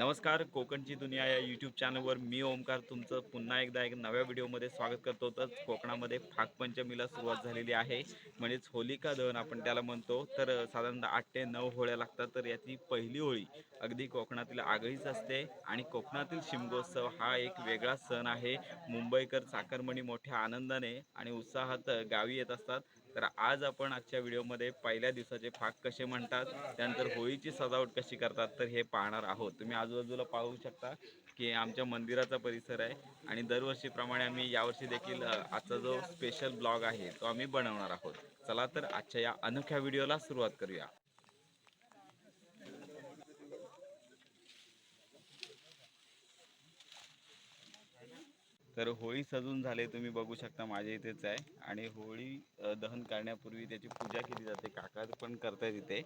नमस्कार कोकणची दुनिया या यूट्यूब चॅनलवर मी ओमकार तुमचं पुन्हा एकदा एक नव्या व्हिडिओमध्ये स्वागत करतो. तर कोकणामध्ये फागपंचमीला सुरुवात झालेली आहे. म्हणजेच होलिका दहन आपण त्याला म्हणतो. तर साधारणतः आठ ते नऊ होळ्या लागतात. तर याची पहिली होळी अगदी कोकणातील आगळीच असते. आणि कोकणातील शिमगोत्सव हा एक वेगळा सण आहे. मुंबईकर चाकरमणी मोठ्या आनंदाने आणि उत्साहात गावी येत असतात. तर आज आपण आजच्या व्हिडिओमध्ये पहिल्या दिवसाचे फाग कसे म्हणतात त्यानंतर होळीची सजावट कशी करतात तर हे पाहणार आहोत. तुम्ही आजूबाजूला पाहू शकता की आमच्या मंदिराचा परिसर आहे आणि दरवर्षीप्रमाणे आम्ही यावर्षी देखील आजचा जो स्पेशल ब्लॉग आहे तो आम्ही बनवणार आहोत. चला तर आजच्या या अनोख्या व्हिडिओला सुरुवात करूया. तर होळी सजून झाले तुम्ही बघू शकता माझ्या इथेच आहे. आणि होळी दहन करण्यापूर्वी त्याची पूजा केली जाते. काका पण करतायत इथे.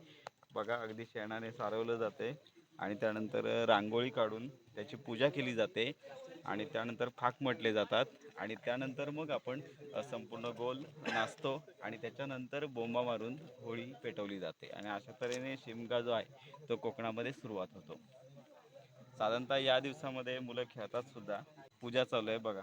बघा अगदी शेणाने सारवलं जाते. आणि त्यानंतर रांगोळी काढून त्याची पूजा केली जाते. आणि त्यानंतर फाक म्हटले जातात. आणि त्यानंतर मग आपण संपूर्ण गोल नाचतो. आणि त्याच्यानंतर बोंबा मारून होळी पेटवली जाते. आणि अशा तऱ्हेने शिमगा जो आहे तो कोकणामध्ये सुरुवात होतो. साधारणतः या दिवसामध्ये मुलं खेळतात सुद्धा. पूजा चालू आहे बघा.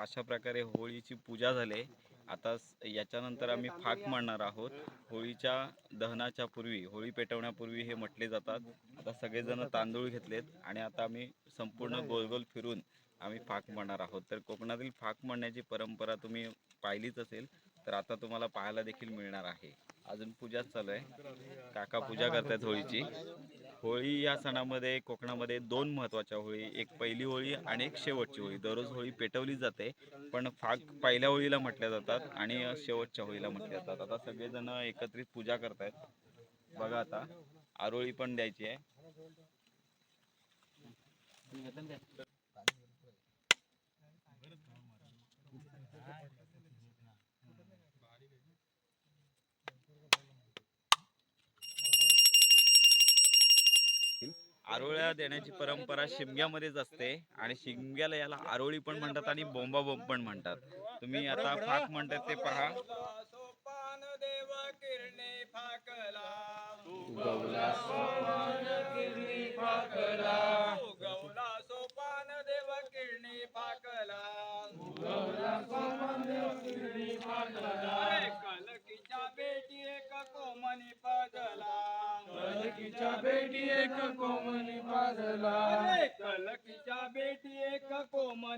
अशा प्रकारे होळीची पूजा झाली आता स- याच्यानंतर आम्ही फाक म्हणणार आहोत. होळीच्या दहनाच्या पूर्वी होळी पेटवण्यापूर्वी हे म्हटले जातात. आता सगळेजण तांदूळ घेतलेत आणि आता आम्ही संपूर्ण गोल गोल फिरून आम्ही फाक म्हणणार आहोत. तर कोकणातील फाक म्हणण्याची परंपरा तुम्ही पाहिलीच असेल तर आता तुम्हाला पाहायला देखील मिळणार आहे. अजून पूजाच चालू आहे. काका पूजा करतायत होळीची. होळी या सणामध्ये कोकणामध्ये दोन महत्त्वाच्या होळी एक पहिली होळी आणि एक शेवटची होळी. दररोज होळी पेटवली जाते पण फाग पहिल्या होळीला म्हटल्या जातात आणि शेवटच्या होळीला म्हटल्या जातात. आता सगळेजण एकत्रित पूजा करतायत. बघा आता आरोळी पण द्यायची आहे. आरोळ्या देण्याची परंपरा शिमग्यामध्येच असते आणि शिमग्याला याला आरोळी पण म्हणतात आणि बोंबा बोंब पण म्हणतात. तुम्ही आता फाक म्हणतात ते पहा. कलकीच्या बेटी एक कोमनी पदला. कलकीच्या बेटी एक कोमनी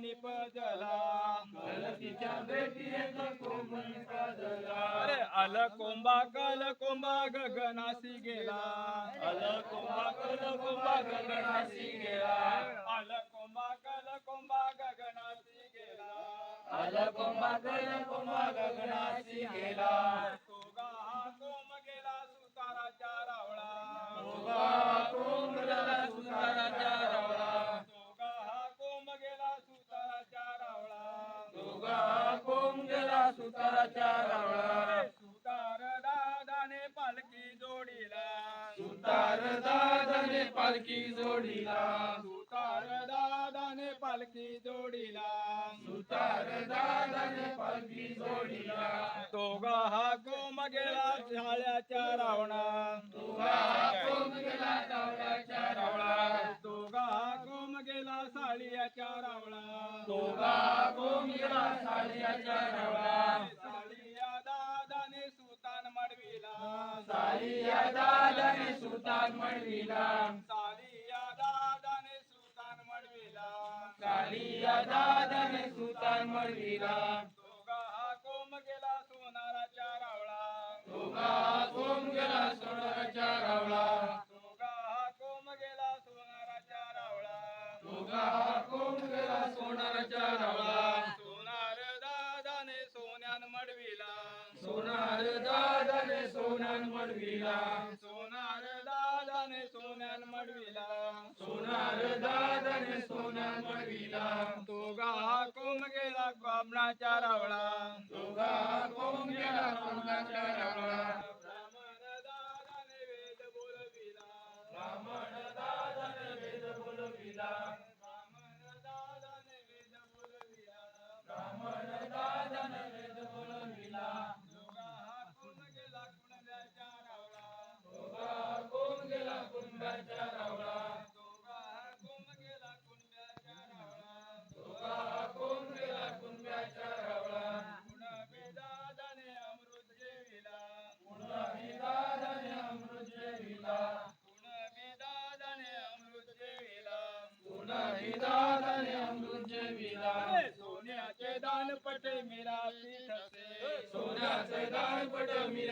कोमनी पदला कलकीच्या बेटी एक कोमनी पाजला अरे अल कोंबा कल कोंबा गगनासी गेला. अल कोंबा कल कोंबा गगनासी गेला. अल कोंबा कल कोंबा गगनासी गेला. अल कोंबा कल कोंबा गगनासी गेला. सुताराच्या रावळा सुतार दादाने पालखी जोडीला. सुतार दादाने पालखी जोडीला. सुतार दादाने पालखी जोडीला. सुतार दादाने पालखी जोडीला. तोगा हा कोम गेला झाल्याच्या रावणा. उगा कोंब गेला रावळाच्या रावळा हा कोम गेला साळियाच्या रावळा उगा कोंब गेला सालियाच्या रावळा सालिया दादाने सुतान मडविला. सालिया दादाने सुतान म्हणविला कोंबड्याच्या रावळा. दोघा कोंबड्या कोंबड्याच्या रावळा.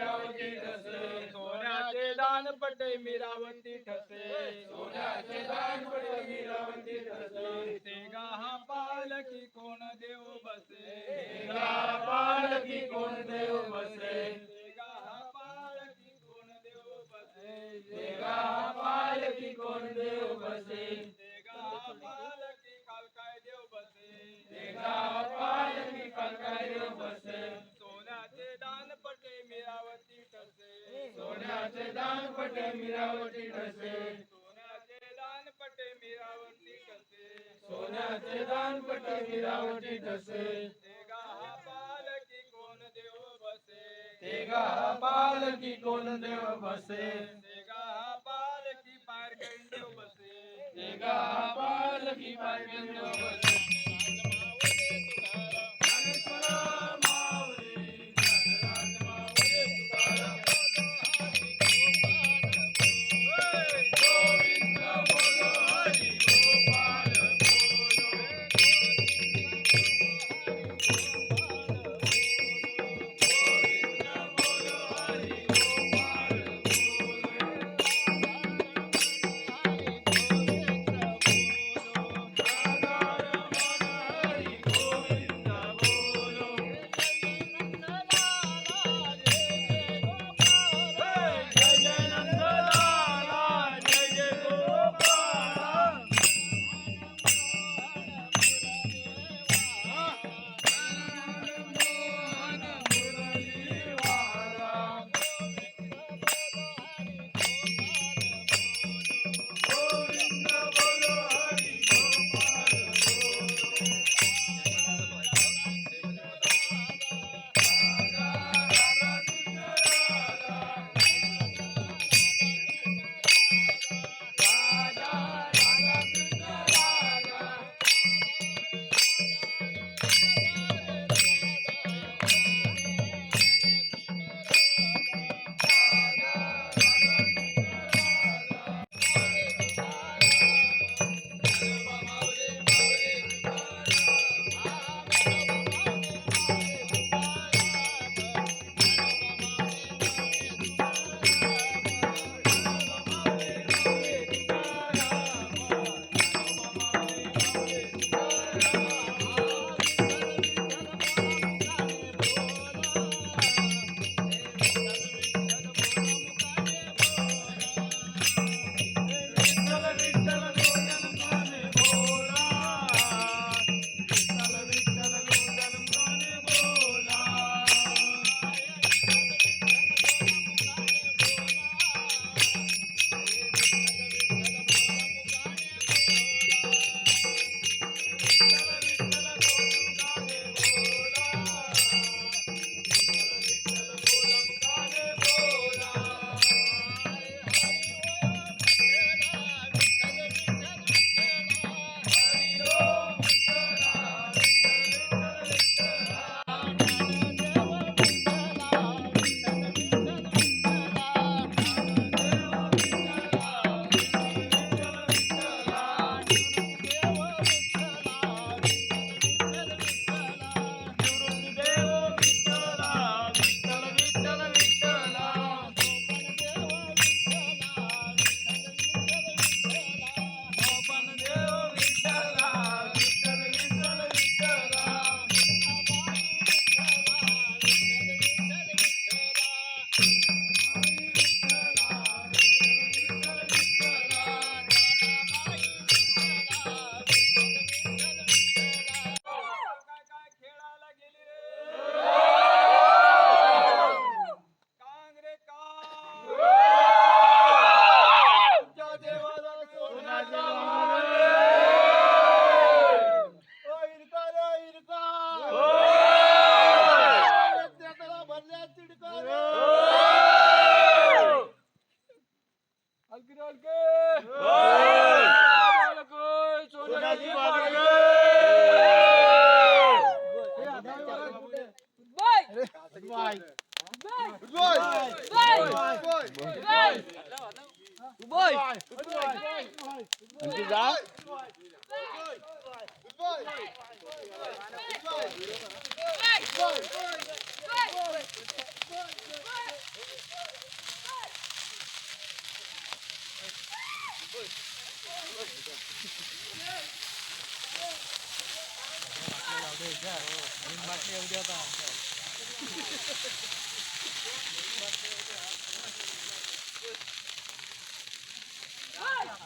मिरावती ठसे सोन्याचे दानपट मिरावती ठसे. सोन्याचे दानपट मिरावती ठसे. तेगा हा पालकी कोण देव बसे. पालकी कोण देव बसे दानपटे मिरावती ठसे. सोन्याचे दानपटे मिरावती सोन्याचे दानपटे ठसे. तेगा हा पालकी कोण देव बसे. तेगा हा पालकी कोण देव बसे. तेगा हा पालकी पार देव बसे तेगा हा पालकी पार देव बसे. ठेव द्या आता Hey!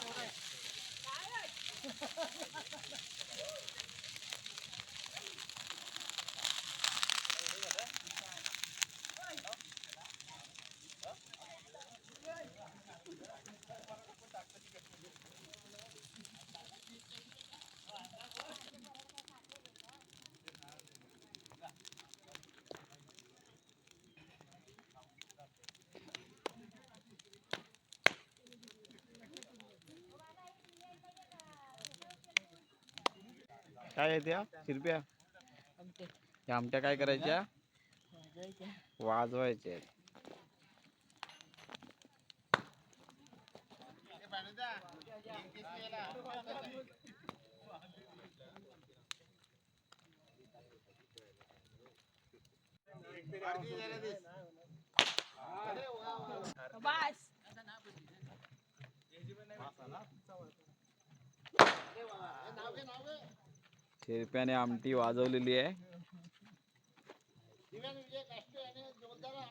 काय आहे त्या? शिरप्या? या आमट्या काय करायच्या? वाजवायच्या. बस. शेरप्याने आमटी वाजवलेली आहे.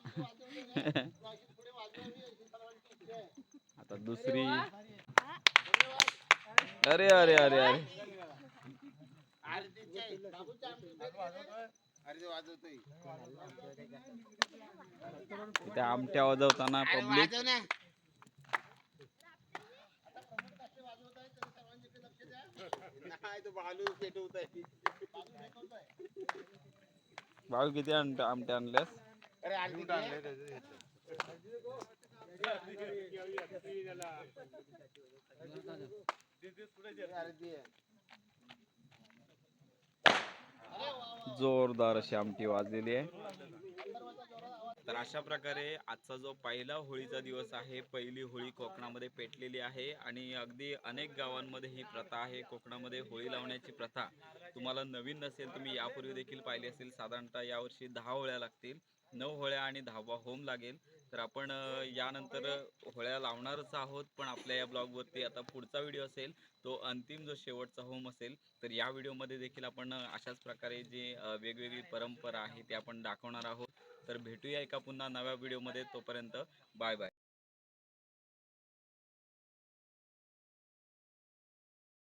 आता दुसरी. अरे अरे अरे अरे. त्या आमट्या वाजवताना पब्लिक. भाऊ किती आमट्या आमट्या आणल्यास जोरदार अशी आमटी वाजलेली आहे. तर अशा प्रकारे आजचा जो पहिला होळीचा दिवस आहे पहिली होळी कोकणामध्ये पेटलेली आहे आणि अगदी अनेक गावांमध्ये ही प्रथा आहे. कोकणामध्ये होळी लावण्याची प्रथा तुम्हाला नवीन नसेल तुम्ही यापूर्वी देखील पाहिली असेल साधारणतः यावर्षी दहा होळ्या लागतील. नऊ होळ्या आणि दहावा होम लागेल. तर आपण यानंतर होळ्या लावणारच आहोत पण आपल्या या ब्लॉगवरती आता पुढचा व्हिडिओ असेल तो अंतिम जो शेवटचा होम असेल तर या व्हिडिओमध्ये देखील आपण अशाच प्रकारे जे वेगवेगळी परंपरा आहे ते आपण दाखवणार आहोत. तर भेटूया एका पुन्हा नव्या व्हिडिओमध्ये तोपर्यंत बाय बाय.